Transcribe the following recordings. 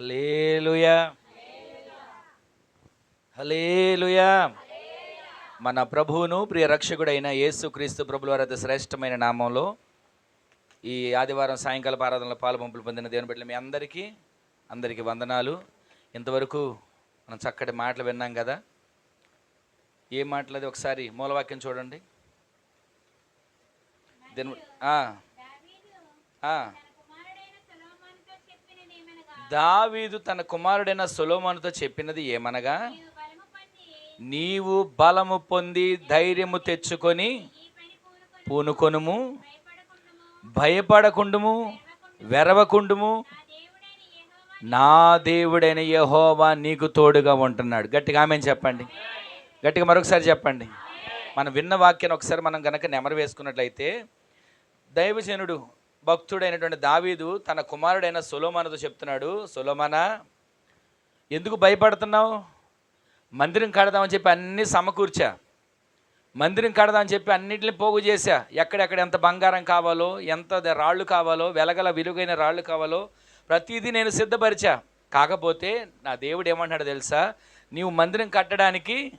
Hallelujah hallelujah మన ప్రభువును ప్రియ రక్షకుడైన యేసు క్రీస్తు ప్రభుల వారి శ్రేష్టమైన నామంలో ఈ ఆదివారం సాయంకాల ఆరాధనలో పాలుపంపులు పొందిన దేవుని బిడ్డలు మీ అందరికీ అందరికీ వందనాలు. ఇంతవరకు మనం చక్కటి మాటలు విన్నాం కదా. ఏం మాటలది? ఒకసారి మూలవాక్యం చూడండి. దీని దావీదు తన కుమారుడైన సొలోమోనుతో చెప్పినది ఏమనగా నీవు బలము పొంది ధైర్యము తెచ్చుకొని పూనుకొనుము భయపడకుండుము వెరవకుండుము. నా దేవుడైన యెహోవా నీకు తోడుగా ఉంటున్నాడు. గట్టిగా ఆమె చెప్పండి. గట్టిగా మరొకసారి చెప్పండి. మనం విన్న వాక్యాన్ని ఒకసారి మనం గనక నెమరు వేసుకున్నట్లయితే దైవజనుడు భక్తుడైనటువంటి దావీదు తన కుమారుడైన సొలోమానుతో చెప్తున్నాడు సొలోమానా ఎందుకు భయపడుతున్నావు? మందిరం కడదామని చెప్పి అన్నీ సమకూర్చా. మందిరం కడదామని చెప్పి అన్నింటిని పోగు చేశా. ఎక్కడెక్కడ ఎంత బంగారం కావాలో ఎంత రాళ్ళు కావాలో వెలగల విలువైన రాళ్ళు కావాలో ప్రతిదీ నేను సిద్ధపరిచా. కాకపోతే నా దేవుడు ఏమంటాడు తెలుసా? నీవు మందిరం కట్టడానికి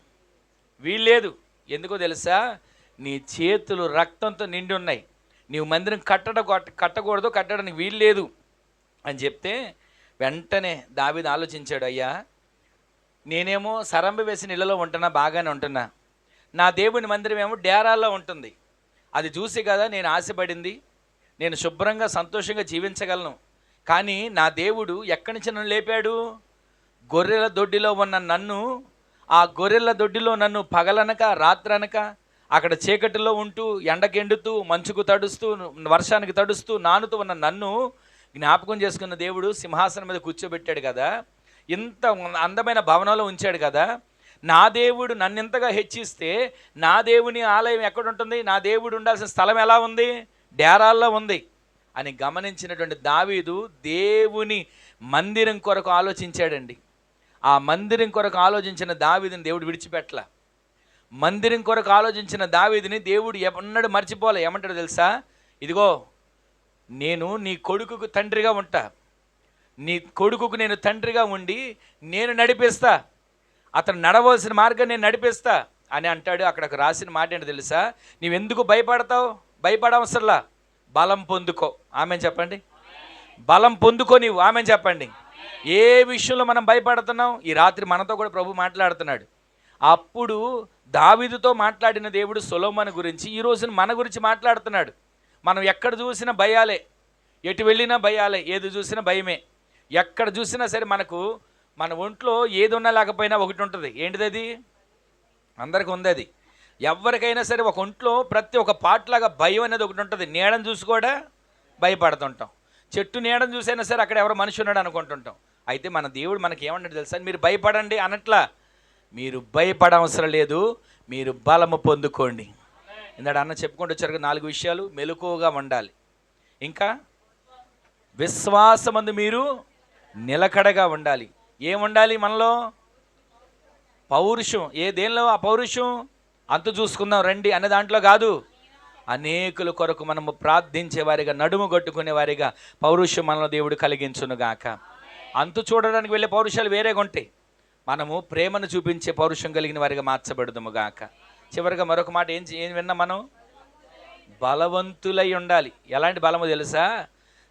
వీల్లేదు. ఎందుకో తెలుసా? నీ చేతులు రక్తంతో నిండి ఉన్నాయి. నీవు మందిరం కట్టడ కట్టకూడదు కట్టడానికి వీలు లేదు అని చెప్తే వెంటనే దావీదు ఆలోచించాడు అయ్యా నేనేమో సరంబ వేసిన ఇళ్ళలో ఉంటున్నా బాగానే ఉంటున్నా. నా దేవుని మందిరం ఏమో డేరాల్లో ఉంటుంది. అది చూసి కదా నేను ఆశపడింది. నేను శుభ్రంగా సంతోషంగా జీవించగలను. కానీ నా దేవుడు ఎక్కడి నుంచి నన్ను లేపాడు? గొర్రెల దొడ్డిలో ఉన్న నన్ను ఆ గొర్రెల దొడ్డిలో నన్ను పగలనక రాత్రనక అక్కడ చీకటిలో ఉంటూ ఎండకెండుతూ మంచుకు తడుస్తూ వర్షానికి తడుస్తూ నానుతూ ఉన్న నన్ను జ్ఞాపకం చేసుకున్న దేవుడు సింహాసనం మీద కూర్చోబెట్టాడు కదా. ఇంత అందమైన భవనంలో ఉంచాడు కదా. నా దేవుడు నన్నింతగా హెచ్చిస్తే నా దేవుని ఆలయం ఎక్కడ ఉంటుంది? నా దేవుడు ఉండాల్సిన స్థలం ఎలా ఉంది? డేరాల్లో ఉంది. అని గమనించినటువంటి దావీదు దేవుని మందిరం కొరకు ఆలోచించాడండి. ఆ మందిరం కొరకు ఆలోచించిన దావీదుని దేవుడు విడిచిపెట్టల. మందిరం కొరకు ఆలోచించిన దావీదిని దేవుడు ఎన్నడూ మర్చిపోలే. ఏమంటాడు తెలుసా? ఇదిగో నేను నీ కొడుకుకు తండ్రిగా ఉంటా. నీ కొడుకుకు నేను తండ్రిగా ఉండి నేను నడిపిస్తా. అతను నడవలసిన మార్గం నేను నడిపిస్తా అని అంటాడు. అక్కడ రాసిన మాట ఏంటి తెలుసా? నీవెందుకు భయపడతావు? భయపడవసరలా. బలం పొందుకో. ఆమె చెప్పండి. బలం పొందుకో నీవు. ఆమె చెప్పండి. ఏ విషయంలో మనం భయపడుతున్నాం? ఈ రాత్రి మనతో కూడా ప్రభు మాట్లాడుతున్నాడు. అప్పుడు దావిదుతో మాట్లాడిన దేవుడు సొలోమన్ గురించి ఈ రోజున మన గురించి మాట్లాడుతున్నాడు. మనం ఎక్కడ చూసినా భయాలే. ఎటు వెళ్ళినా భయాలే. ఏది చూసినా భయమే. ఎక్కడ చూసినా సరే మనకు మన ఒంట్లో ఏది ఉన్నా లేకపోయినా ఒకటి ఉంటుంది. ఏంటిది అది? అందరికి ఉంది అది. ఎవరికైనా సరే ఒక ఒంట్లో ప్రతి ఒక్క పాటలాగా భయం అనేది ఒకటి ఉంటుంది. నీడని చూసి కూడా భయపడుతుంటాం. చెట్టు నీడని చూసైనా సరే అక్కడ ఎవరో మనిషి ఉన్నాడు అనుకుంటుంటాం. అయితే మన దేవుడు మనకి ఏమన్నాడు తెలుసా? మీరు భయపడండి అనట్లా మీరు భయపడవసరం లేదు మీరు బలము పొందుకోండి. ఇందాడు అన్న చెప్పుకుంటూ వచ్చారు నాలుగు విషయాలు మెలకువగా ఉండాలి. ఇంకా విశ్వాసమందు మీరు నిలకడగా ఉండాలి. ఏముండాలి మనలో? పౌరుషం. ఏ దేనిలో? ఆ పౌరుషం? అంత చూసుకుందాం రండి అనే దాంట్లో కాదు. అనేకుల కొరకు మనము ప్రార్థించే వారిగా నడుము కొట్టుకునే వారిగా పౌరుషం మనలో దేవుడు కలిగించునుగాక. అంతు చూడడానికి వెళ్ళే పౌరుషాలు వేరేగా ఉంటాయి మనము ప్రేమను చూపించే పౌరుషం కలిగిన వారిగా మార్చబడదుము గాక. చివరిగా మరొక మాట ఏం ఏం విన్నాం మనం? బలవంతులై ఉండాలి. ఎలాంటి బలము తెలుసా?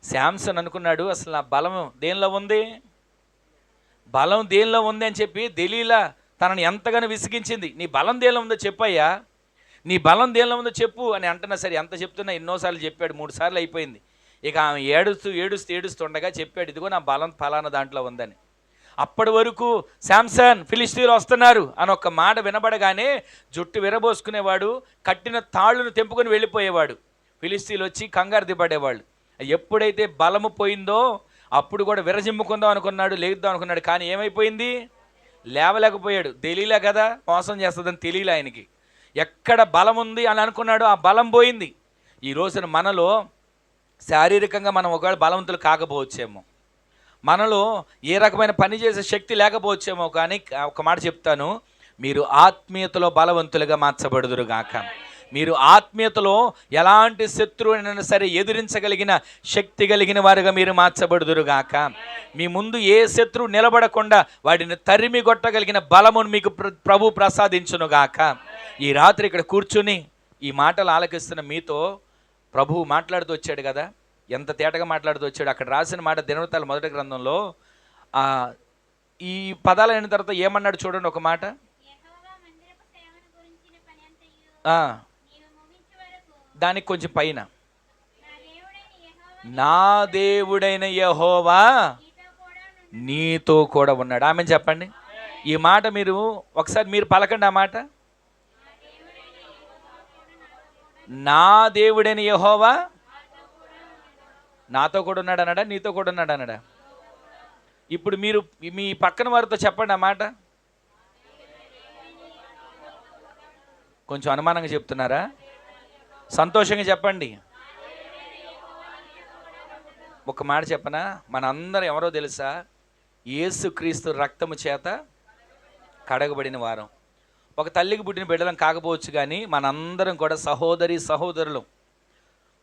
శాంసన్ అనుకున్నాడు అసలు నా బలము దేనిలో ఉంది? బలం దేనిలో ఉంది? అని చెప్పి దలీలా తనని ఎంతగానో విసిగించింది. నీ బలం దేనిలో ఉందో చెప్పయ్యా. నీ బలం దేనిలో ఉందో చెప్పు అని అంటున్నా. సరే ఎంత చెప్తున్నా ఎన్నోసార్లు చెప్పాడు. మూడు సార్లు అయిపోయింది. ఇక ఆమె ఏడుస్తూ ఏడుస్తూ ఏడుస్తుండగా చెప్పాడు ఇదిగో నా బలం ఫలానా దాంట్లో ఉందని. అప్పటి వరకు శాంసన్ ఫిలిస్తీన్లు వస్తున్నారు అని ఒక మాట వినబడగానే జుట్టు విరబోసుకునేవాడు కట్టిన తాళ్ళను తెంపుకొని వెళ్ళిపోయేవాడు. ఫిలిస్తీన్లు వచ్చి కంగారు దిపడేవాళ్ళు ఎప్పుడైతే బలము పోయిందో అప్పుడు కూడా విరజిమ్ముకుందాం అనుకున్నాడు లేద్దాం అనుకున్నాడు. కానీ ఏమైపోయింది? లేవలేకపోయాడు. తెలియలే కదా మోసం చేస్తుందని తెలియలే ఆయనకి. ఎక్కడ బలం ఉంది అని అనుకున్నాడు ఆ బలం పోయింది. ఈ రోజున మనలో శారీరకంగా మనం ఒకవేళ బలవంతులు కాకపోవచ్చేమో. మనలో ఏ రకమైన పని చేసే శక్తి లేకపోవచ్చేమో కానీ ఒక మాట చెప్తాను. మీరు ఆత్మీయతలో బలవంతులుగా మార్చబడుదురు గాక. మీరు ఆత్మీయతలో ఎలాంటి శత్రువునైనా సరే ఎదిరించగలిగిన శక్తి కలిగిన వారుగా మీరు మార్చబడుదురుగాక మీ ముందు ఏ శత్రువు నిలబడకుండా వాడిని తరిమి కొట్టగలిగిన బలమును మీకు ప్ర- ప్రభు ప్రసాదించునుగాక ఈ రాత్రి ఇక్కడ కూర్చుని ఈ మాటలు ఆలకిస్తున్న మీతో ప్రభువు మాట్లాడుతూ వచ్చాడు కదా. ఎంత తేటగా మాట్లాడుతూ వచ్చాడు అక్కడ రాసిన మాట దినవృత్తాల మొదటి గ్రంథంలో ఈ పదాలు అయిన తర్వాత ఏమన్నాడు చూడండి ఒక మాట? దానికి కొంచెం పైన. నా దేవుడైన యెహోవా నీతో కూడా ఉన్నాడు. ఆమె చెప్పండి. ఈ మాట మీరు ఒకసారి మీరు పలకండి ఆ మాట. నా దేవుడైన యహోవా నాతో కూడా ఉన్నాడు అన్నాడా నీతో కూడా ఉన్నాడు అన్నాడా ఇప్పుడు మీరు మీ పక్కన వారితో చెప్పండి ఆ మాట. కొంచెం అనుమానంగా చెప్తున్నారా? సంతోషంగా చెప్పండి. ఒక మాట చెప్పనా? మనందరం ఎవరో తెలుసా? యేసుక్రీస్తు రక్తము చేత కడగబడిన వారం. ఒక తల్లికి పుట్టిన బిడ్డలం కాకపోవచ్చు కానీ మనందరం కూడా సహోదరి సహోదరులు.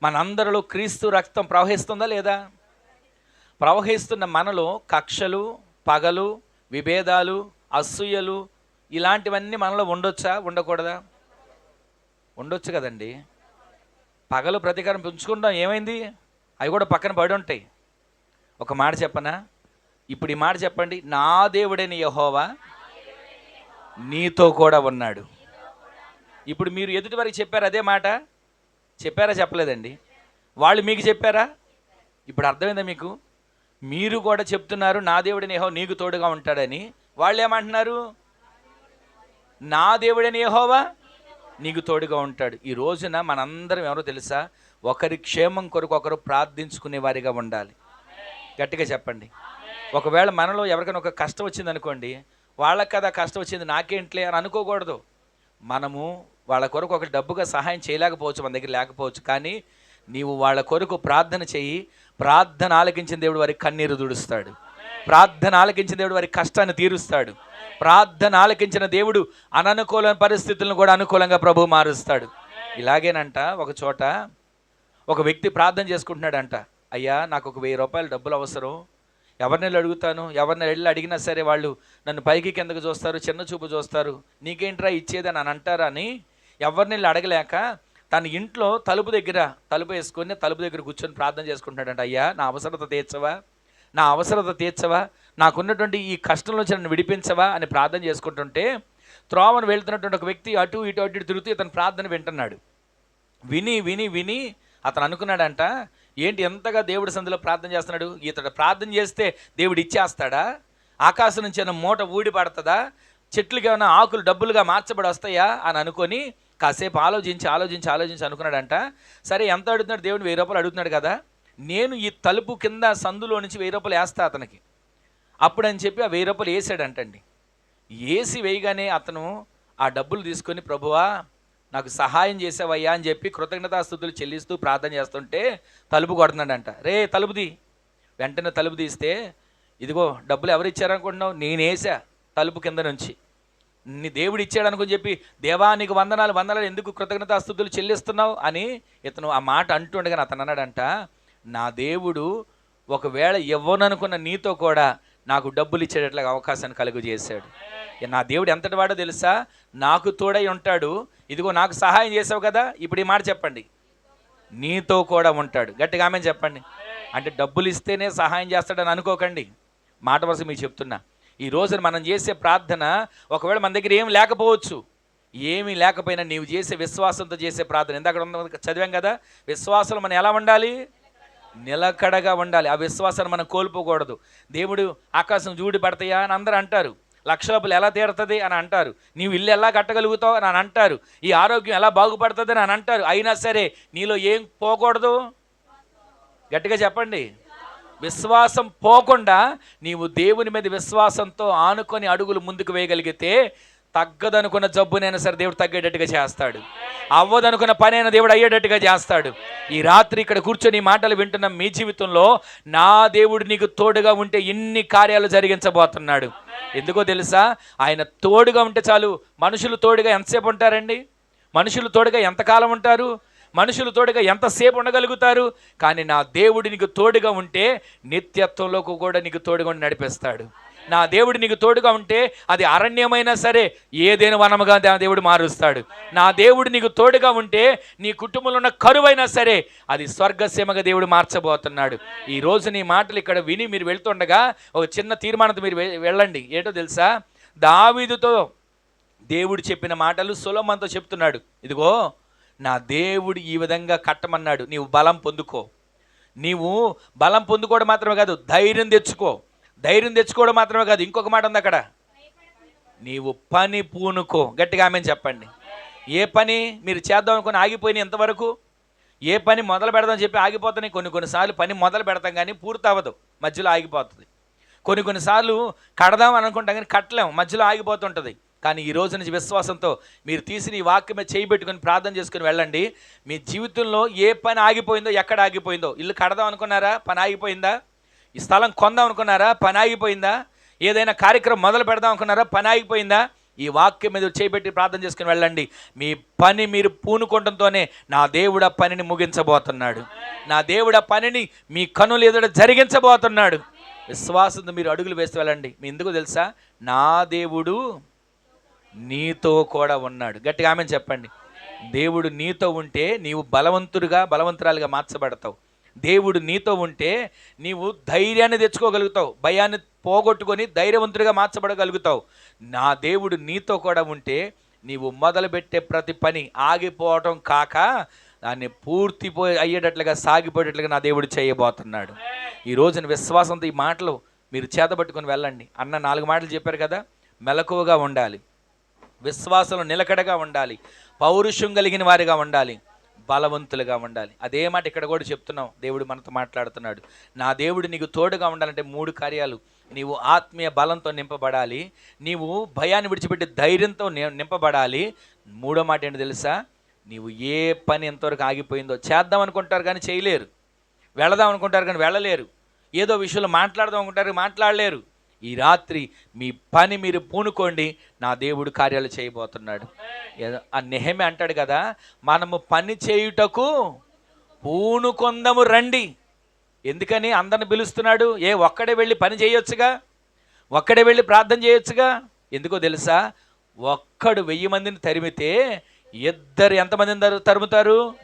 మనందరిలో క్రీస్తు రక్తం ప్రవహిస్తుందా లేదా? ప్రవహిస్తున్న మనలో కక్షలు పగలు విభేదాలు అసూయలు ఇలాంటివన్నీ మనలో ఉండొచ్చా? ఉండకూడదా? ఉండొచ్చు కదండి. పగలు ప్రతీకారం పెంచుకుంటాం ఏమైంది? అవి కూడా పక్కన పడి ఉంటాయి. ఒక మాట చెప్పనా? ఇప్పుడు ఈ మాట చెప్పండి. నా దేవుడైన యహోవా నీతో కూడా ఉన్నాడు. ఇప్పుడు మీరు ఎదుటి వారికి చెప్పారు అదే మాట? చెప్పారా చెప్పలేదండి. వాళ్ళు మీకు చెప్పారా? ఇప్పుడు అర్థమైందా మీకు? మీరు కూడా చెప్తున్నారు నా దేవుడని ఏహో నీకు తోడుగా ఉంటాడని. వాళ్ళు ఏమంటున్నారు? నా దేవుడని ఏహోవా నీకు తోడుగా ఉంటాడు. ఈ రోజున మనందరం ఎవరో తెలుసా? ఒకరి క్షేమం కొరకు ఒకరు ప్రార్థించుకునే వారిగా ఉండాలి. గట్టిగా చెప్పండి. ఒకవేళ మనలో ఎవరికైనా ఒక కష్టం వచ్చింది అనుకోండి వాళ్ళకి కదా కష్టం వచ్చింది నాకేంట్లే అని అనుకోకూడదు. మనము వాళ్ళ కొరకు ఒక డబ్బుగా సహాయం చేయలేకపోవచ్చు మన దగ్గర లేకపోవచ్చు కానీ నీవు వాళ్ళ కొరకు ప్రార్థన చెయ్యి ప్రార్థన ఆలకించిన దేవుడు వారికి కన్నీరు దుడుస్తాడు. ప్రార్థన ఆలకించిన దేవుడు వారి కష్టాన్ని తీరుస్తాడు. ప్రార్థన ఆలకించిన దేవుడు అననుకూల పరిస్థితులను కూడా అనుకూలంగా ప్రభు మారుస్తాడు. ఇలాగేనంట ఒక చోట ఒక వ్యక్తి ప్రార్థన చేసుకుంటున్నాడంట అయ్యా నాకు ఒక వెయ్యి రూపాయలు డబ్బులు అవసరం. ఎవరిని అడుగుతాను? ఎవరిని వెళ్ళి అడిగినా సరే వాళ్ళు నన్ను పైకి కిందకు చూస్తారు చిన్న చూపు చూస్తారు. నీకేంట్రా ఇచ్చేదని అని అంటారా అని ఎవరిని వెళ్ళి అడగలేక తన ఇంట్లో తలుపు దగ్గర తలుపు వేసుకొని తలుపు దగ్గర కూర్చొని ప్రార్థన చేసుకుంటున్నాడంట అయ్యా నా అవసరత తీర్చవా? నా అవసరత తీర్చవా? నాకున్నటువంటి ఈ కష్టం నుంచి నన్ను విడిపించవా? అని ప్రార్థన చేసుకుంటుంటే త్రోవను వెళ్తున్నటువంటి ఒక వ్యక్తి అటు ఇటు అటు ఇటు తిరుగుతూ ఇతను ప్రార్థన వింటున్నాడు. విని విని విని అతను అనుకున్నాడంట ఏంటి ఎంతగా దేవుడి సందులో ప్రార్థన చేస్తున్నాడు? ఇతడు ప్రార్థన చేస్తే దేవుడు ఇచ్చేస్తాడా? ఆకాశం నుంచి ఏమైనా మూట ఊడి పడుతుందా? చెట్లుగా ఏమైనా ఆకులు డబ్బులుగా మార్చబడి వస్తాయా? అని అనుకొని కాసేపు ఆలోచించి ఆలోచించి ఆలోచించి అనుకున్నాడంట సరే ఎంత అడుగుతున్నాడు దేవుడు వెయ్యి రూపాయలు అడుగుతున్నాడు కదా నేను ఈ తలుపు కింద సందులో నుంచి వెయ్యి రూపాయలు వేస్తా అతనికి. అప్పుడు అని చెప్పి ఆ వెయ్యి రూపాయలు వేసాడంటండి. వేసి వేయగానే అతను ఆ డబ్బులు తీసుకొని ప్రభువా నాకు సహాయం చేసావయ్యా అని చెప్పి కృతజ్ఞతాస్థుతులు చెల్లిస్తూ ప్రార్థన చేస్తుంటే తలుపు కొడుతున్నాడంట. రే తలుపుది వెంటనే తలుపు తీస్తే ఇదిగో డబ్బులు ఎవరు ఇచ్చారనుకుంటున్నావు? నేను తలుపు కింద నుంచి. దేవుడు ఇచ్చాడు అనుకుని చెప్పి దేవా నీకు వందనాలు వందనాలు ఎందుకు కృతజ్ఞతాస్థుతులు చెల్లిస్తున్నావు? అని ఇతను ఆ మాట అంటుండగానే అతను అన్నాడంట నా దేవుడు ఒకవేళ ఇవ్వననుకున్న నీతో కూడా నాకు డబ్బులు ఇచ్చేటట్లుగా అవకాశాన్ని కలుగు చేశాడు. నా దేవుడు ఎంతటి వాడో తెలుసా? నాకు తోడై ఉంటాడు. ఇదిగో నాకు సహాయం చేసావు కదా? ఇప్పుడు ఈ మాట చెప్పండి. నీతో కూడా ఉంటాడు. గట్టిగా ఆమె చెప్పండి. అంటే డబ్బులు ఇస్తేనే సహాయం చేస్తాడని అనుకోకండి. మాట వరుస మీకు చెప్తున్నా. ఈ రోజున మనం చేసే ప్రార్థన ఒకవేళ మన దగ్గర ఏం లేకపోవచ్చు ఏమీ లేకపోయినా నీవు చేసే విశ్వాసంతో చేసే ప్రార్థన. ఇందాక ఉన్న- చదివాం కదా విశ్వాసం మనం ఎలా ఉండాలి? నిలకడగా ఉండాలి. ఆ విశ్వాసాన్ని మనం కోల్పోకూడదు. దేవుడు ఆకాశం జూడి పడతాయా అని అందరూ అంటారు. లక్ష ఎలా తీరుతుంది అని అంటారు. నీవు ఇల్లు ఎలా కట్టగలుగుతావు అని అంటారు. ఈ ఆరోగ్యం ఎలా బాగుపడుతుంది అని అంటారు. అయినా సరే నీలో ఏం పోకూడదు? గట్టిగా చెప్పండి. విశ్వాసం పోకుండా నీవు దేవుని మీద విశ్వాసంతో ఆనుకొని అడుగులు ముందుకు వేయగలిగితే తగ్గదనుకున్న జబ్బునైనా సరే దేవుడు తగ్గేటట్టుగా చేస్తాడు. అవ్వదనుకున్న పనైనా దేవుడు అయ్యేటట్టుగా చేస్తాడు. ఈ రాత్రి ఇక్కడ కూర్చొని మాటలు వింటున్న మీ జీవితంలో నా దేవుడు నీకు తోడుగా ఉంటే ఇన్ని కార్యాలు జరిగించబోతున్నాడు. ఎందుకో తెలుసా? ఆయన తోడుగా ఉంటే చాలు మనుషులు తోడుగా ఎంతసేపు ఉంటారండి? మనుషులు తోడుగా ఎంతకాలం ఉంటారు? మనుషులు తోడుగా ఎంతసేపు ఉండగలుగుతారు? కానీ నా దేవుడు నీకు తోడుగా ఉంటే నిత్యత్వంలోకి కూడా నీకు తోడుగా ఉండి నడిపిస్తాడు. నా దేవుడు నీకు తోడుగా ఉంటే అది అరణ్యమైనా సరే ఏదైనా వనముగా నా దేవుడు మారుస్తాడు. నా దేవుడు నీకు తోడుగా ఉంటే నీ కుటుంబంలో ఉన్న కరువైనా సరే అది స్వర్గసీమగా దేవుడు మార్చబోతున్నాడు. ఈ రోజు నీ మాటలు ఇక్కడ విని మీరు వెళ్తుండగా ఒక చిన్న తీర్మానంతో మీరు వె- వెళ్ళండి. ఏంటో తెలుసా? దావీదుతో దేవుడు చెప్పిన మాటలు సులభంతో చెప్తున్నాడు. ఇదిగో నా దేవుడు ఈ విధంగా కట్టమన్నాడు. నీవు బలం పొందుకో. నీవు బలం పొందుకోవడం మాత్రమే కాదు ధైర్యం తెచ్చుకో. ధైర్యం తెచ్చుకోవడం మాత్రమే కాదు ఇంకొక మాట ఉంది అక్కడ. నీవు పని పూనుకో. గట్టిగా ఆమె చెప్పండి. ఏ పని మీరు చేద్దాం అనుకుని ఆగిపోయిన ఎంతవరకు ఏ పని మొదలు పెడదాం చెప్పి ఆగిపోతున్నాయి? కొన్ని కొన్నిసార్లు పని మొదలు పెడతాం కానీ పూర్తి అవ్వదు. మధ్యలో ఆగిపోతుంది. కొన్ని కొన్నిసార్లు కడదాం అనుకుంటాం కానీ కట్టలేము మధ్యలో ఆగిపోతుంటుంది. కానీ ఈ రోజు నుంచి విశ్వాసంతో మీరు తీసిన ఈ వాక్యమే చేయి పెట్టుకొని ప్రార్థన చేసుకుని వెళ్ళండి. మీ జీవితంలో ఏ పని ఆగిపోయిందో ఎక్కడ ఆగిపోయిందో ఇల్లు కడదాం అనుకున్నారా? పని ఆగిపోయిందా? ఈ స్థలం కొందాం అనుకున్నారా? పని ఆగిపోయిందా? ఏదైనా కార్యక్రమం మొదలు పెడదాం అనుకున్నారా? పని ఆగిపోయిందా? ఈ వాక్యం మీద చేపెట్టి ప్రార్థన చేసుకుని వెళ్ళండి. మీ పని మీరు పూనుకోవడంతోనే నా దేవుడు ఆ పనిని ముగించబోతున్నాడు. నా దేవుడు ఆ పనిని మీ కనులు ఎదుట జరిగించబోతున్నాడు. విశ్వాసంతో మీరు అడుగులు వేస్తూ వెళ్ళండి. మీ ఎందుకు తెలుసా? నా దేవుడు నీతో కూడా ఉన్నాడు. గట్టిగా ఆమె చెప్పండి. దేవుడు నీతో ఉంటే నీవు బలవంతుడిగా బలవంతురాలుగా మార్చబడతావు. దేవుడు నీతో ఉంటే నీవు ధైర్యాన్ని తెచ్చుకోగలుగుతావు. భయాన్ని పోగొట్టుకొని ధైర్యవంతుడిగా మార్చబడగలుగుతావు. నా దేవుడు నీతో కూడా ఉంటే నీవు మొదలుపెట్టే ప్రతి పని ఆగిపోవటం కాక దాన్ని పూర్తి పోయి అయ్యేటట్లుగా సాగిపోయేటట్లుగా నా దేవుడు చేయబోతున్నాడు. ఈ రోజున విశ్వాసంతో ఈ మాటలు మీరు చేతబట్టుకొని వెళ్ళండి. అన్న నాలుగు మాటలు చెప్పారు కదా? మెలకువగా ఉండాలి. విశ్వాసంలో నిలకడగా ఉండాలి. పౌరుషం కలిగిన వారిగా ఉండాలి. బలవంతులుగా ఉండాలి. అదే మాట ఇక్కడ కూడా చెప్తున్నాం. దేవుడు మనతో మాట్లాడుతున్నాడు. నా దేవుడు నీకు తోడుగా ఉండాలంటే మూడు కార్యాలు. నీవు ఆత్మీయ బలంతో నింపబడాలి. నీవు భయాన్ని విడిచిపెట్టి ధైర్యంతో ని- నింపబడాలి. మూడో మాట ఏంటి తెలుసా? నీవు ఏ పని ఎంతవరకు ఆగిపోయిందో చేద్దాం అనుకుంటారు కానీ చేయలేరు. వెళదాం అనుకుంటారు కానీ వెళ్ళలేరు. ఏదో విషయంలో మాట్లాడదాం అనుకుంటారు మాట్లాడలేరు. ఈ రాత్రి మీ పని మీరు పూనుకోండి నా దేవుడు కార్యాలు చేయబోతున్నాడు. ఆ నెహమే అంటాడు కదా మనము పని చేయుటకు పూనుకొందము రండి. ఎందుకని అందరిని పిలుస్తున్నాడు? ఏ ఒక్కడే వెళ్ళి పని చేయొచ్చుగా? ఒక్కడే వెళ్ళి ప్రార్థన చేయొచ్చుగా? ఎందుకో తెలుసా? ఒక్కడు వెయ్యి మందిని తరిమితే ఇద్దరు ఎంతమందిని తరు- తరుముతారు?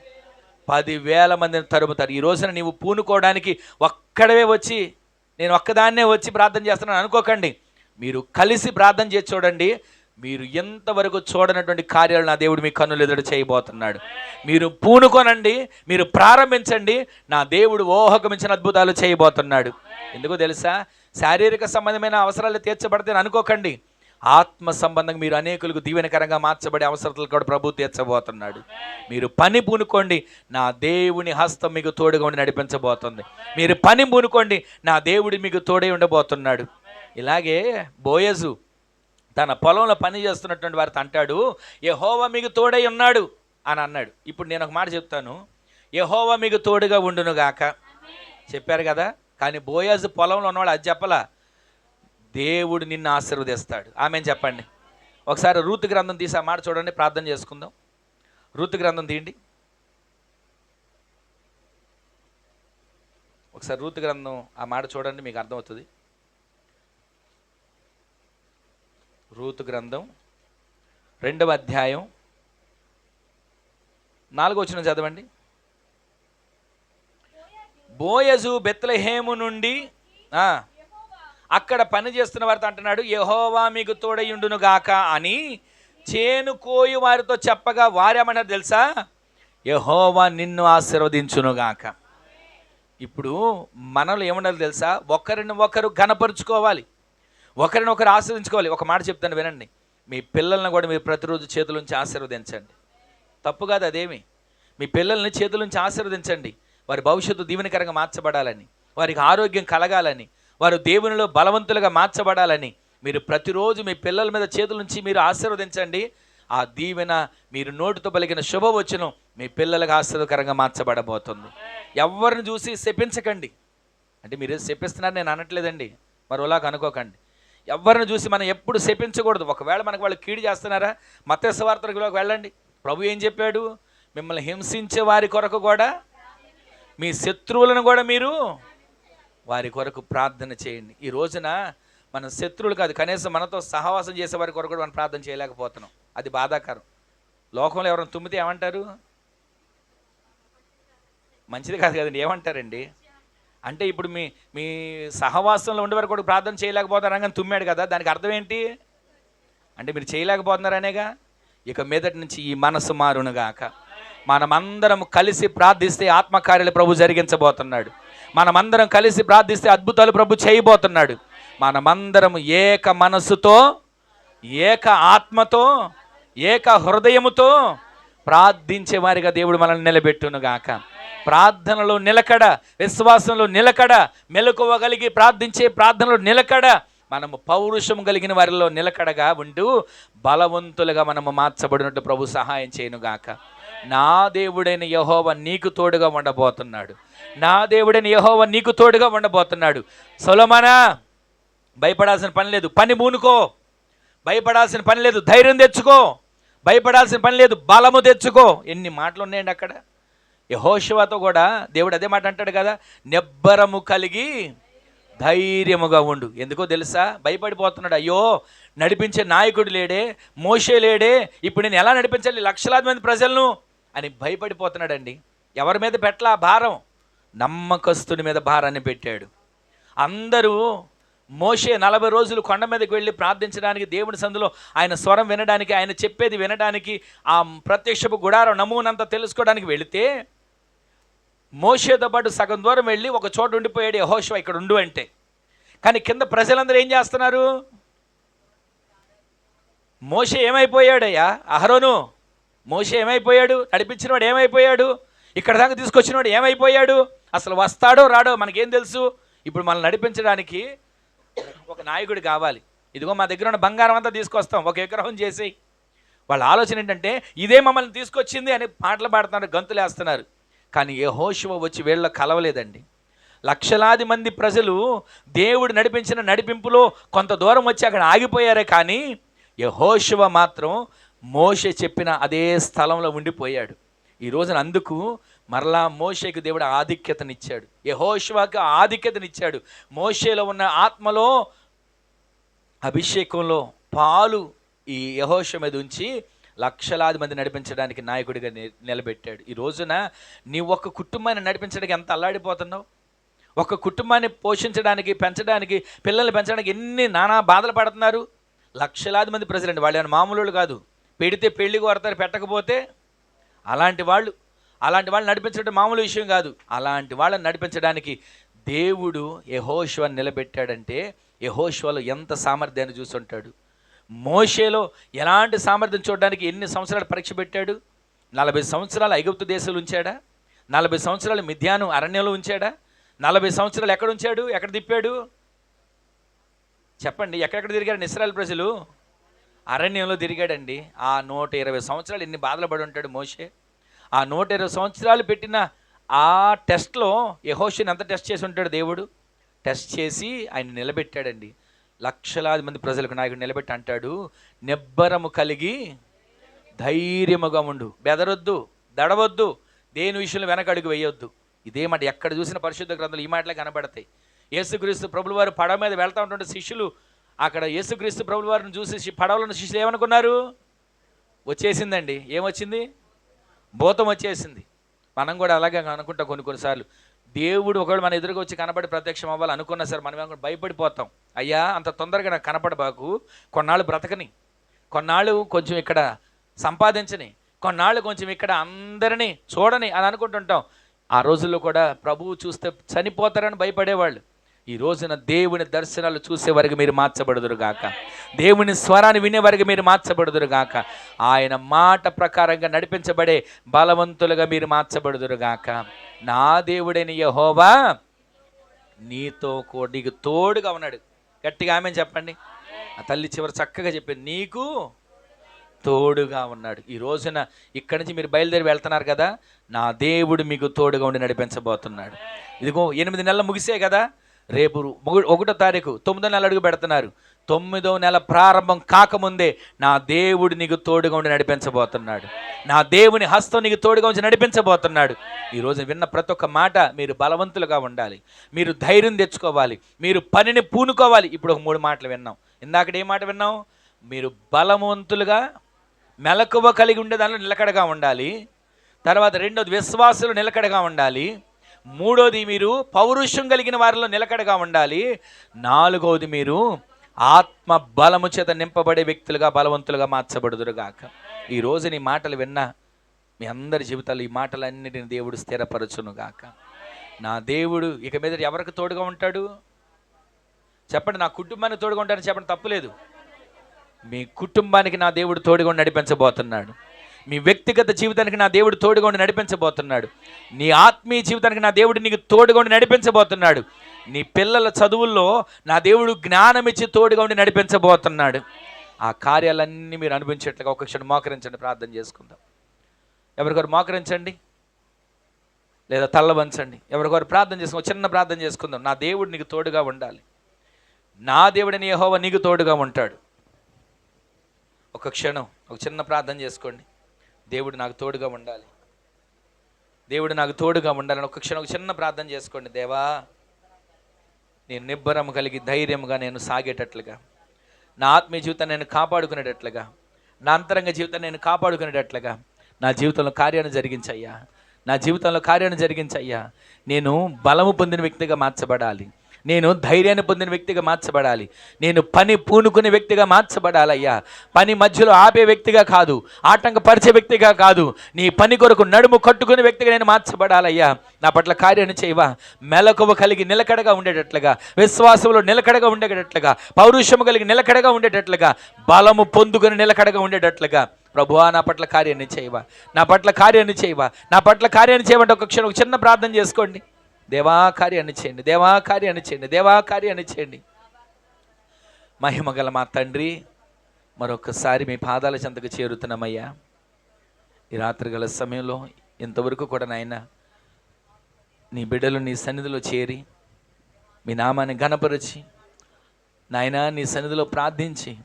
పదివేల మందిని తరుముతారు. ఈ రోజున నీవు పూనుకోవడానికి ఒక్కడవే వచ్చి నేను ఒక్కదాన్నే వచ్చి ప్రార్థన చేస్తున్నాను. అనుకోకండి. మీరు కలిసి ప్రార్థన చేసి చూడండి. మీరు ఎంతవరకు చూడనటువంటి కార్యాలు నా దేవుడు మీ కన్నులు ఎదురు చేయబోతున్నాడు. మీరు పూనుకోనండి. మీరు ప్రారంభించండి. నా దేవుడు ఓహకమించిన అద్భుతాలు చేయబోతున్నాడు. ఎందుకో తెలుసా? శారీరక సంబంధమైన అవసరాలు తీర్చబడితే అనుకోకండి. ఆత్మ సంబంధంగా మీరు అనేకులకు దీవెనకరంగా మార్చబడే అవసరతలు కూడా ప్రభు తీర్చబోతున్నాడు. మీరు పని పూనుకోండి నా దేవుని హస్తం మీకు తోడుగా ఉండి నడిపించబోతుంది. మీరు పని పూనుకోండి నా దేవుడి మీకు తోడై ఉండబోతున్నాడు. ఇలాగే బోయజు తన పొలంలో పని చేస్తున్నటువంటి వారితో అంటాడు యహోవా మీకు తోడై ఉన్నాడు అని అన్నాడు. ఇప్పుడు నేను ఒక మాట చెప్తాను. యహోవా మీకు తోడుగా ఉండును గాక చెప్పారు కదా? కానీ బోయాజు పొలంలో ఉన్నవాడు అది చెప్పలా. దేవుడు నిన్ను ఆశీర్వదిస్తాడు. ఆమె చెప్పండి? ఒకసారి రూతు గ్రంథం తీసి ఆ మాట చూడండి ప్రార్థన చేసుకుందాం. రూతు గ్రంథం తీయండి. ఒకసారి రూతు గ్రంథం ఆ మాట చూడండి మీకు అర్థమవుతుంది. రూతు గ్రంథం రెండవ అధ్యాయం నాలుగో వచ్చిన చదవండి. బోయజు బెత్లహేము నుండి అక్కడ పని చేస్తున్న వారితో అంటున్నాడు యహోవా మీకు తోడయుండును గాక అని చేను కోయి వారితో చెప్పగా వారేమన్నారు తెలుసా? యహోవా నిన్ను ఆశీర్వదించును గాక. ఇప్పుడు మనలో ఏమన్నారు తెలుసా? ఒకరిని ఒకరు ఘనపరుచుకోవాలి. ఒకరిని ఒకరు ఆశీర్వదించుకోవాలి. ఒక మాట చెప్తాను వినండి. మీ పిల్లల్ని కూడా మీరు ప్రతిరోజు చేతుల నుంచి ఆశీర్వదించండి. తప్పు కాదు అదేమి? మీ పిల్లల్ని చేతుల నుంచి ఆశీర్వదించండి. వారి భవిష్యత్తు దీవెనకరంగా మార్చబడాలని వారికి ఆరోగ్యం కలగాలని వారు దేవునిలో బలవంతులుగా మార్చబడాలని మీరు ప్రతిరోజు మీ పిల్లల మీద చేతుల నుంచి మీరు ఆశీర్వదించండి. ఆ దీవెన మీరు నోటితో పలికిన శుభవచనం మీ పిల్లలకు ఆశీర్వకరంగా మార్చబడబోతుంది. ఎవరిని చూసి శపించకండి. అంటే మీరు శపిస్తున్నారు నేను అనట్లేదండి. మరోలాగా అనుకోకండి. ఎవరిని చూసి మనం ఎప్పుడు శపించకూడదు. ఒకవేళ మనకు వాళ్ళు కీడు చేస్తున్నారా మత వార్తలకు వెళ్ళండి. ప్రభు ఏం చెప్పాడు? మిమ్మల్ని హింసించే వారి కొరకు కూడా మీ శత్రువులను కూడా మీరు వారి కొరకు ప్రార్థన చేయండి. ఈ రోజున మన శత్రువులు కాదు కనీసం మనతో సహవాసం చేసే వారి కొరకు కూడా మనం ప్రార్థన చేయలేకపోతున్నాం. అది బాధాకరం. లోకంలో ఎవరైనా తుమ్మితే ఏమంటారు? మంచిది కాదు కదండి ఏమంటారండి? అంటే ఇప్పుడు మీ మీ సహవాసంలో ఉండేవారు కూడా ప్రార్థన చేయలేకపోతారు కానీ తుమ్మాడు కదా దానికి అర్థం ఏంటి? అంటే మీరు చేయలేకపోతున్నారనేగా ఇక మీదటి నుంచి ఈ మనసు మారునుగాక మనమందరం కలిసి ప్రార్థిస్తే ఆత్మకార్యాలు ప్రభు జరిగించబోతున్నాడు. మనమందరం కలిసి ప్రార్థిస్తే అద్భుతాలు ప్రభు చేయబోతున్నాడు. మనమందరం ఏక మనసుతో ఏక ఆత్మతో ఏక హృదయముతో ప్రార్థించే వారిగా దేవుడు మనల్ని నిలబెట్టునుగాక. ప్రార్థనలో నిలకడ విశ్వాసంలో నిలకడ మెలకువగలిగి ప్రార్థించే ప్రార్థనలో నిలకడ మనము పౌరుషం కలిగిన వారిలో నిలకడగా ఉంటూ బలవంతులుగా మనము మార్చబడినట్టు ప్రభు సహాయం చేయనుగాక. నా దేవుడైన యహోవ నీకు తోడుగా ఉండబోతున్నాడు. నా దేవుడైన యహోవ నీకు తోడుగా ఉండబోతున్నాడు. సొలమానా భయపడాల్సిన పని లేదు. పని మూనుకో. భయపడాల్సిన పని లేదు. ధైర్యం తెచ్చుకో. భయపడాల్సిన పని లేదు. బలము తెచ్చుకో. ఎన్ని మాటలు ఉన్నాయండి అక్కడ? యహోశివతో కూడా దేవుడు అదే మాట అంటాడు కదా నిబ్బరము కలిగి ధైర్యముగా ఉండు. ఎందుకో తెలుసా? భయపడిపోతున్నాడు. అయ్యో నడిపించే నాయకుడు లేడే మోషే లేడే. ఇప్పుడు నేను ఎలా నడిపించాలి? లక్షలాది మంది ప్రజలను అని భయపడిపోతున్నాడండి. ఎవరి మీద పెట్టలా భారం? నమ్మకస్తుని మీద భారాన్ని పెట్టాడు. అందరూ మోషే నలభై రోజులు కొండ మీదకి వెళ్ళి ప్రార్థించడానికి దేవుని సందులో ఆయన స్వరం వినడానికి ఆయన చెప్పేది వినడానికి ఆ ప్రత్యక్షపు గుడారం నమూనంతా తెలుసుకోవడానికి వెళితే మోషేతో పాటు సగం దూరం వెళ్ళి ఒక చోట ఉండిపోయాడు యహోషవ ఇక్కడ ఉండు అంటే. కానీ కింద ప్రజలందరూ ఏం చేస్తున్నారు? మోషే ఏమైపోయాడయ్యా? అహరోను మోషే ఏమైపోయాడు? నడిపించినవాడు ఏమైపోయాడు? ఇక్కడ దాకా తీసుకొచ్చినవాడు ఏమైపోయాడు? అసలు వస్తాడో రాడో మనకేం తెలుసు? ఇప్పుడు మనల్ని నడిపించడానికి ఒక నాయకుడు కావాలి. ఇదిగో మా దగ్గర ఉన్న బంగారం అంతా తీసుకొస్తాం. ఒక విగ్రహం చేసి వాళ్ళ ఆలోచన ఏంటంటే ఇదే మమ్మల్ని తీసుకొచ్చింది అని పాటలు పాడుతున్నారు గంతులు వేస్తున్నారు. కానీ ఏ హోషువ వచ్చి వీళ్ళ కలవలేదండి. లక్షలాది మంది ప్రజలు దేవుడు నడిపించిన నడిపింపులో కొంత దూరం వచ్చి అక్కడ ఆగిపోయారే కానీ యహోశివ మాత్రం మోషే చెప్పిన అదే స్థలంలో ఉండిపోయాడు. ఈ రోజున అందుకు మరలా మోషేకి దేవుడు ఆధిక్యతనిచ్చాడు. యహోశివకి ఆధిక్యతనిచ్చాడు. మోషేలో ఉన్న ఆత్మలో అభిషేకంలో పాలు ఈ యహోష మీద ఉంచి లక్షలాది మంది నడిపించడానికి నాయకుడిగా ని- నిలబెట్టాడు. ఈ రోజున నీ ఒక్క కుటుంబాన్ని నడిపించడానికి ఎంత అల్లాడిపోతున్నావు? ఒక కుటుంబాన్ని పోషించడానికి పెంచడానికి పిల్లల్ని పెంచడానికి ఎన్ని నానా బాధలు పడుతున్నారు? లక్షలాది మంది ప్రజలండి. వాళ్ళు మామూలు వాళ్ళు కాదు. పెడితే పెళ్ళికి కొడతారు పెట్టకపోతే అలాంటి వాళ్ళు అలాంటి వాళ్ళు నడిపించడం మామూలు విషయం కాదు. అలాంటి వాళ్ళని నడిపించడానికి దేవుడు యహోశ్వని నిలబెట్టాడంటే యహోశ్వలో ఎంత సామర్థ్యాన్ని చూసుంటాడు? మోషేలో ఎలాంటి సామర్థ్యం చూడడానికి ఎన్ని సంవత్సరాలు పరీక్ష పెట్టాడు? నలభై సంవత్సరాలు ఐగుప్తు దేశాలు ఉంచాడా? నలభై సంవత్సరాలు మిథ్యాను అరణ్యంలో ఉంచాడా? నలభై సంవత్సరాలు ఎక్కడ ఉంచాడు? ఎక్కడ తిప్పాడు? చెప్పండి ఎక్కడెక్కడ తిరిగారు ఇస్రాయల్ ప్రజలు? అరణ్యంలో తిరిగాడండి. ఆ నూట ఇరవై సంవత్సరాలు ఎన్ని బాధలు పడి ఉంటాడు మోషే? ఆ నూట ఇరవై సంవత్సరాలు పెట్టిన ఆ టెస్ట్లో యహోషిని ఎంత టెస్ట్ చేసి ఉంటాడు దేవుడు. టెస్ట్ చేసి ఆయన నిలబెట్టాడండి. లక్షలాది మంది ప్రజలకు నాయకుడు నిలబెట్టి అంటాడు నిబ్బరము కలిగి ధైర్యముగా ఉండు. బెదరొద్దు దడవద్దు. దేని విషయంలో వెనకడుగు వేయొద్దు. ఇదే మాట ఎక్కడ చూసిన పరిశుద్ధ గ్రంథాలు ఈ మాటలే కనబడతాయి. యేసుక్రీస్తు ప్రభులు వారు పడ మీద వెళ్తా ఉంటుంటే శిష్యులు అక్కడ యేసుక్రీస్తు ప్రభుల వారిని చూసి పడవలను శిష్యులు ఏమనుకున్నారు? వచ్చేసిందండి. ఏమొచ్చింది? భూతం వచ్చేసింది. మనం కూడా అలాగే అనుకుంటాం కొన్ని కొన్నిసార్లు. దేవుడు ఒకవేళ మన ఎదురుగా వచ్చి కనబడి ప్రత్యక్షం అవ్వాలి అనుకున్నా సరే మనం ఏమనుకుంటాం? భయపడిపోతాం. అయ్యా అంత తొందరగా నాకు కనపడబాకు కొన్నాళ్ళు బ్రతకని. కొన్నాళ్ళు కొంచెం ఇక్కడ సంపాదించని. కొన్నాళ్ళు కొంచెం ఇక్కడ అందరినీ చూడని అని అనుకుంటుంటాం. ఆ రోజుల్లో కూడా ప్రభువు చూస్తే చనిపోతారని భయపడేవాళ్ళు. ఈ రోజున దేవుని దర్శనాలు చూసే వరకు మీరు మార్చబడుదురు గాక. దేవుని స్వరాన్ని వినే వరకు మీరు మార్చబడుదురు గాక. ఆయన మాట ప్రకారంగా నడిపించబడే బలవంతులుగా మీరు మార్చబడుదురు గాక. నా దేవుడైన యహోవా నీతో నీకు తోడుగా ఉన్నాడు. గట్టిగా ఆమె చెప్పండి. ఆ తల్లి చివరి చక్కగా చెప్పింది. నీకు తోడుగా ఉన్నాడు. ఈ రోజున ఇక్కడి నుంచి మీరు బయలుదేరి వెళ్తున్నారు కదా నా దేవుడు మీకు తోడుగా ఉండి నడిపించబోతున్నాడు. ఇదిగో ఎనిమిది నెలలు ముగిసే కదా రేపు ఒకటో తారీఖు తొమ్మిదో నెలలు అడుగు పెడుతున్నారు. తొమ్మిదో నెల ప్రారంభం కాకముందే నా దేవుడు నీకు తోడుగా ఉండి నడిపించబోతున్నాడు. నా దేవుని హస్తం నీకు తోడుగా ఉంచి నడిపించబోతున్నాడు. ఈరోజు విన్న ప్రతి ఒక్క మాట మీరు బలవంతులుగా ఉండాలి. మీరు ధైర్యం తెచ్చుకోవాలి. మీరు పనిని పూనుకోవాలి. ఇప్పుడు ఒక మూడు మాటలు విన్నాం. ఇందాకడ ఏ మాట విన్నాం? మీరు బలవంతులుగా మెలకువ కలిగి ఉండే దానిలో నిలకడగా ఉండాలి. తర్వాత రెండోది విశ్వాసులు నిలకడగా ఉండాలి. మూడోది మీరు పౌరుషం కలిగిన వారిలో నిలకడగా ఉండాలి. నాలుగోది మీరు ఆత్మ బలము చేత నింపబడే వ్యక్తులుగా బలవంతులుగా మార్చబడుదురుగాక. ఈ రోజు నీ మాటలు విన్నా మీ అందరి జీవితాలు ఈ మాటలన్నిటిని దేవుడు స్థిరపరచునుగాక. నా దేవుడు ఇక మీద ఎవరికి తోడుగా ఉంటాడు? చెప్పండి నా కుటుంబానికి తోడుగా ఉంటాడని చెప్పండి తప్పులేదు. మీ కుటుంబానికి నా దేవుడు తోడుగా నడిపించబోతున్నాడు. మీ వ్యక్తిగత జీవితానికి నా దేవుడు తోడుగా నడిపించబోతున్నాడు. నీ ఆత్మీయ జీవితానికి నా దేవుడు నీకు తోడుగా నడిపించబోతున్నాడు. నీ పిల్లల చదువుల్లో నా దేవుడు జ్ఞానం ఇచ్చి తోడుగుండి నడిపించబోతున్నాడు. ఆ కార్యాలన్నీ మీరు అనుభవించేట్లుగా ఒక క్షణం మోకరించండి ప్రార్థన చేసుకుందాం. ఎవరికొరు మోకరించండి? లేదా తల్లవంచండి ఎవరికొరు ప్రార్థన చేసుకుందాం? చిన్న ప్రార్థన చేసుకుందాం. నా దేవుడు నీకు తోడుగా ఉండాలి. నా దేవుడిని యహోవ నీకు తోడుగా ఉంటాడు. ఒక క్షణం ఒక చిన్న ప్రార్థన చేసుకోండి. దేవుడు నాకు తోడుగా ఉండాలి. దేవుడు నాకు తోడుగా ఉండాలని ఒక క్షణం ఒక చిన్న ప్రార్థన చేసుకోండి. దేవా నేను నిబ్బరం కలిగి ధైర్యంగా నేను సాగేటట్లుగా నా ఆత్మీయ జీవితాన్ని నేను కాపాడుకునేటట్లుగా నా అంతరంగ జీవితాన్ని నేను కాపాడుకునేటట్లుగా నా జీవితంలో కార్యాన్ని జరిగించయ్యా. నా జీవితంలో కార్యాన్ని జరిగించయ్యా. నేను బలము పొందిన వ్యక్తిగా మార్చబడాలి. నేను ధైర్యాన్ని పొందిన వ్యక్తిగా మార్చబడాలి. నేను పని పూనుకునే వ్యక్తిగా మార్చబడాలయ్యా. పని మధ్యలో ఆపే వ్యక్తిగా కాదు ఆటంకపరిచే వ్యక్తిగా కాదు. నీ పని కొరకు నడుము కట్టుకునే వ్యక్తిగా నేను మార్చబడాలయ్యా. నా పట్ల కార్యాన్ని చేయవా? మెలకువ కలిగి నిలకడగా ఉండేటట్లుగా విశ్వాసంలో నిలకడగా ఉండేటట్లుగా పౌరుషము కలిగి నిలకడగా ఉండేటట్లుగా బలము పొందుకుని నిలకడగా ఉండేటట్లుగా. ప్రభువా నా పట్ల కార్యాన్ని చేయవా? నా పట్ల కార్యాన్ని చేయవా? నా పట్ల కార్యాన్ని చేయమంటే ఒక క్షణం ఒక చిన్న ప్రార్థన చేసుకోండి. దేవా కార్యాన్ని చేయండి దేవా కార్యాన్ని చేయండి దేవా కార్యాన్ని చేయండి. మహిమ గల మా తండ్రి మరొకసారి మీ పాదాల చెంతకు చేరుతున్నామయ్యా. ఈ రాత్రి గల సమయంలో ఇంతవరకు కూడా నాయన నీ బిడ్డలు నీ సన్నిధిలో చేరి మీ నామాన్ని గణపరిచి నాయన నీ సన్నిధిలో ప్రార్థించి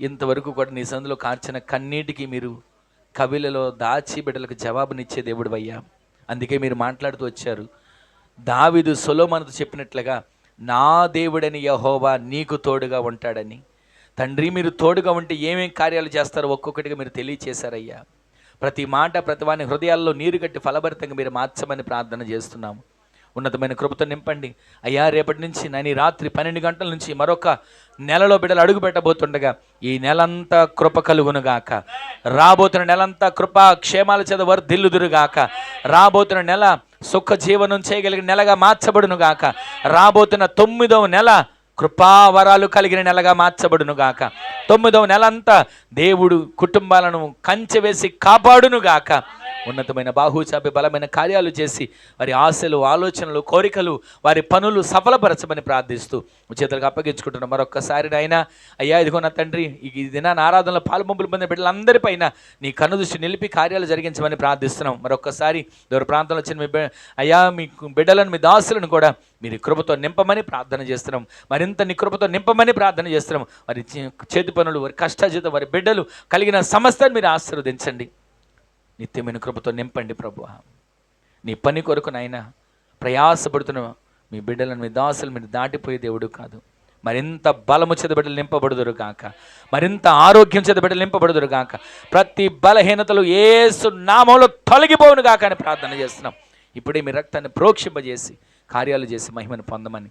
ఇంతవరకు కూడా నీ సన్నిధిలో కార్చిన కన్నీటికి మీరు కవిలలో దాచి బిడ్డలకు జవాబునిచ్చే దేవుడు అయ్యా. అందుకే మీరు మాట్లాడుతూ వచ్చారు. దావిదు సొలోమనతో చెప్పినట్లుగా నా దేవుడని యహోవా నీకు తోడుగా ఉంటాడని. తండ్రి మీరు తోడుగా ఉంటే ఏమేం కార్యాలు చేస్తారో ఒక్కొక్కటిగా మీరు తెలియచేశారయ్యా. ప్రతి మాట ప్రతి వాని హృదయాల్లో నీరు కట్టి ఫలభరితంగా మీరు మార్చమని ప్రార్థన చేస్తున్నాము. ఉన్నతమైన కృపతో నింపండి. అయ్యా రేపటి నుంచి నేను రాత్రి పన్నెండు గంటల నుంచి మరొక నెలలో బిడ్డలు అడుగు పెట్టబోతుండగా ఈ నెలంతా కృప కలుగునుగాక. రాబోతున్న నెలంతా కృపా క్షేమాల చేత వర్ధిల్లుదురుగాక. రాబోతున్న నెల సుఖ జీవనం చేయగలిగిన నెలగా మార్చబడునుగాక. రాబోతున్న తొమ్మిదవ నెల కృపావరాలు కలిగిన నెలగా మార్చబడునుగాక. తొమ్మిదవ నెలంతా దేవుడు కుటుంబాలను కంచె వేసి కాపాడునుగాక. ఉన్నతమైన బాహుచాపి బలమైన కార్యాలు చేసి వారి ఆశలు ఆలోచనలు కోరికలు వారి పనులు సఫలపరచమని ప్రార్థిస్తూ చేతులకు అప్పగించుకుంటున్న మరొక్కసారి నాయన అయ్యా ఇదిగో నా తండ్రి ఈ దినాన ఆరాధనలో పాల్పంపులు పొందిన బిడ్డలందరిపైన నీ కన్ను దృష్టి నిలిపి కార్యాలు జరిగించమని ప్రార్థిస్తున్నాం. మరొక్కసారి దూర ప్రాంతంలో వచ్చిన మీ అయ్యా మీ బిడ్డలను మీ దాసులను కూడా మీరు కృపతో నింపమని ప్రార్థన చేస్తున్నాం. మరింత నీ కృపతో నింపమని ప్రార్థన చేస్తున్నాం. వారి చే- చేతి పనులు వారి కష్టాజీతం వారి బిడ్డలు కలిగిన సమస్తాన్ని మీరు ఆశీర్వదించండి. నిత్యమైన కృపతో నింపండి ప్రభు నీ పని కొరకు నాయన ప్రయాసపడుతున్న మీ బిడ్డలను మీ దాసులు మీరు దాటిపోయే దేవుడు కాదు. మరింత బలము చేత బిడ్డలు నింపబడుదురు కాక మరింత ఆరోగ్యం చేత బిడ్డలు నింపబడుదురు కాక ప్రతి బలహీనతలు ఏసు నామంలో తొలగిపోవును గాక అని ప్రార్థన చేస్తున్నాం. ఇప్పుడే మీ రక్తాన్ని ప్రోక్షింపజేసి కార్యాలు చేసి మహిమను పొందమని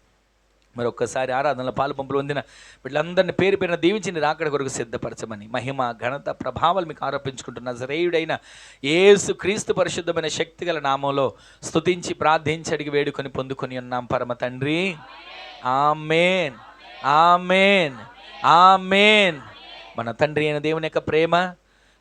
మరి ఒక్కసారి ఆరాధనలో పాలు పంపులు పొందిన వీళ్ళందరిని పేరు పేరున దీవించి నేను రాకడ కొరకు సిద్ధపరచమని మహిమ ఘనత ప్రభావాలు మీకు ఆరోపించుకుంటున్న శ్రేయుడైన ఏసు క్రీస్తు పరిశుద్ధమైన శక్తి గల నామంలో స్తుతించి ప్రార్థించి అడిగి వేడుకొని పొందుకొని ఉన్నాం పరమ తండ్రి. ఆమెన్. ఆమెన్. ఆమెన్. మన తండ్రి అయిన దేవుని యొక్క ప్రేమ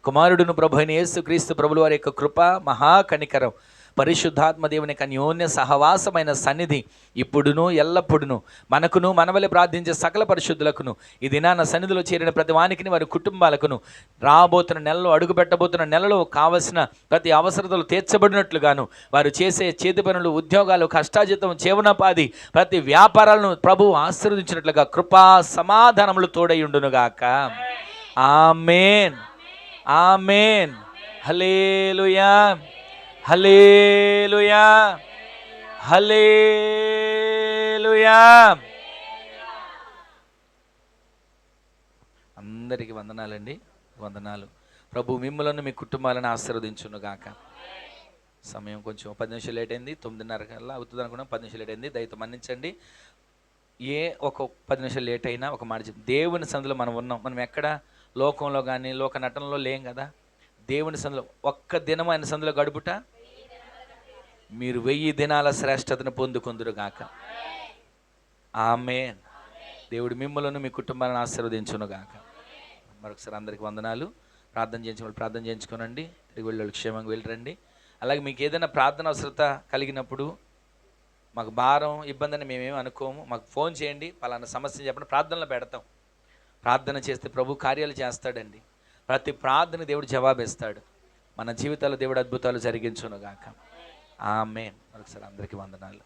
కుమారుడును ప్రభు అయిన యేసు క్రీస్తు ప్రభుల వారి యొక్క కృప మహాకనికరం పరిశుద్ధాత్మ దేవుని యొక్క అన్యోన్య సహవాసమైన సన్నిధి ఇప్పుడును ఎల్లప్పుడును మనకును మనవలి ప్రార్థించే సకల పరిశుద్ధులకును ఈ దినాన సన్నిధిలో చేరిన ప్రతి వానికిని వారి కుటుంబాలకును రాబోతున్న నెలలో అడుగు పెట్టబోతున్న నెలలో కావలసిన ప్రతి అవసరతలు తీర్చబడినట్లుగాను వారు చేసే చేతి పనులు ఉద్యోగాలు కష్టాజితం జీవనోపాధి ప్రతి వ్యాపారాలను ప్రభువు ఆశీర్వదించినట్లుగా కృపా సమాధానములు తోడయుండునుగాక amen. Amen. Hallelujah hallelujah hallelujah అందరికీ వందనాలండి. వందనాలు. ప్రభు మిమ్మలను మీ కుటుంబాలను ఆశీర్వదించును గాక. సమయం కొంచెం పది నిమిషాలు లేట్ అయింది. తొమ్మిదిన్నర కల్లా అవుతుంది అనుకున్నాం. పది నిమిషాలు లేట్ అయింది. దయతో మన్నించండి. ఏ ఒక పది నిమిషాలు లేట్ అయినా ఒక మాట దేవుని సందులో మనం ఉన్నాం. మనం ఎక్కడ? లోకంలో కానీ లోక నటనలో లేం కదా. దేవుని సందులో ఒక్క దినం ఆయన సందులో గడుపుట మీరు వెయ్యి దినాల శ్రేష్టతను పొందుకుందురు గాక ఆమె దేవుడు మిమ్మలను మీ కుటుంబాలను ఆశీర్వదించును గాక మరొకసారి అందరికి వందనాలు. ప్రార్థన చేయించిన ప్రార్థన చేయించుకోనండి. తిరిగి వెళ్ళి క్షేమంగా వెళ్ళరండి. అలాగే మీకు ఏదైనా ప్రార్థన అవసరత కలిగినప్పుడు మాకు భారం ఇబ్బందిని మేమేమి అనుకోము. మాకు ఫోన్ చేయండి. పలానా సమస్య చెప్పండి ప్రార్థనలో పెడతాం. ప్రార్థన చేస్తే ప్రభు కార్యాలు చేస్తాడండి. ప్రతి ప్రార్థన దేవుడు జవాబిస్తాడు. మన జీవితాల్లో దేవుడు అద్భుతాలు జరిగించును గాక ఆమె మరొకసారి అందరికీ వందనాలు